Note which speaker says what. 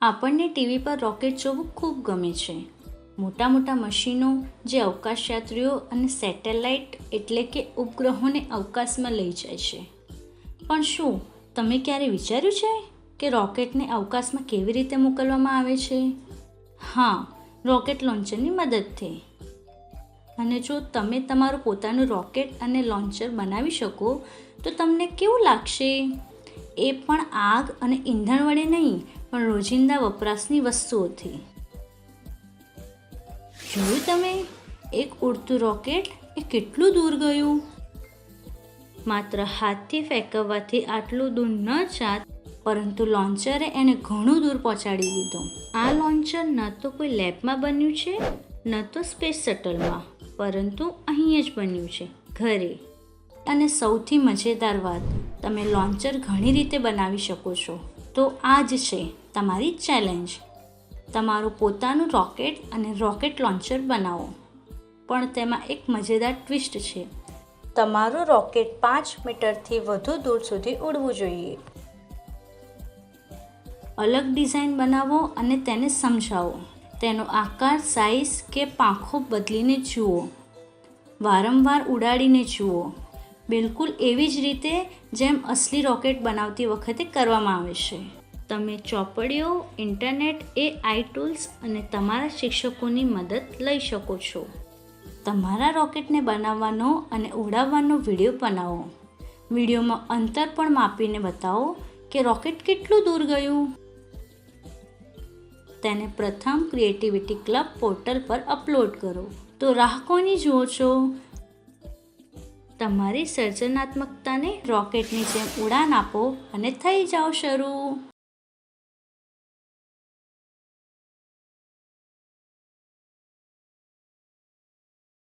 Speaker 1: આપણને ટીવી પર રોકેટ જોવું ખૂબ ગમે છે. મોટા મોટા મશીનો, જે અવકાશયાત્રીઓ અને સેટેલાઇટ એટલે કે ઉપગ્રહોને અવકાશમાં લઈ જાય છે. પણ શું, તમે ક્યારે વિચાર્યું છે કે રોકેટને અવકાશમાં કેવી રીતે મોકલવામાં આવે છે? હા, રોકેટ લોન્ચરની મદદથી અને જો તમે તમારું પોતાનું રોકેટ અને લોન્ચર બનાવી શકો, તો તમને કેવું લાગશે? એ પણ આગ અને ઈંધણ વડે નહીં પણ રોજિંદા વપરાશની વસ્તુઓથી. જોયું તમે? એક ઉડતું રોકેટ એ કેટલું દૂર ગયું? માત્ર હાથથી ફેંકવવાથી આટલું દૂર ન જાત, પરંતુ લોન્ચરે એને ઘણું દૂર પહોંચાડી દીધું આ લોન્ચર ન તો કોઈ લેબમાં બન્યું છે, ન તો સ્પેસ શટલમાં, પરંતુ અહીં જ બન્યું છે, ઘરે. અને સૌથી મજેદાર વાત, તમે લોન્ચર ઘણી રીતે બનાવી શકો છો. તો આ જ છે તમારી ચેલેન્જ. તમારું પોતાનું રોકેટ અને રોકેટ લોન્ચર બનાવો. પણ તેમાં એક મજેદાર ટ્વિસ્ટ છે. તમારું રોકેટ પાંચ મીટરથી વધુ દૂર સુધી ઉડવું જોઈએ. અલગ ડિઝાઇન બનાવો અને તેને સમજાવો. તેનો આકાર, સાઇઝ કે પાંખો બદલીને જુઓ. વારંવાર ઉડાડીને જુઓ. બિલકુલ એવી જ રીતે જેમ અસલી રોકેટ બનાવતી વખતે કરવામાં આવે છે. તમે ચોપડીઓ, ઇન્ટરનેટ એ આઈ ટૂલ્સ અને તમારા શિક્ષકોની મદદ લઈ શકો છો. તમારા રોકેટને બનાવવાનો અને ઉડાવવાનો વીડિયો બનાવો. વિડીયોમાં અંતર પણ માપીને બતાવો કે રોકેટ કેટલું દૂર ગયું. તેને પ્રથમ ક્રિએટિવિટી ક્લબ પોર્ટલ પર અપલોડ કરો. તો રાહ કોની જુઓ છો. તમારી સર્જનાત્મકતાને રોકેટની જેમ ઉડાન આપો અને થઈ જાઓ શરૂ.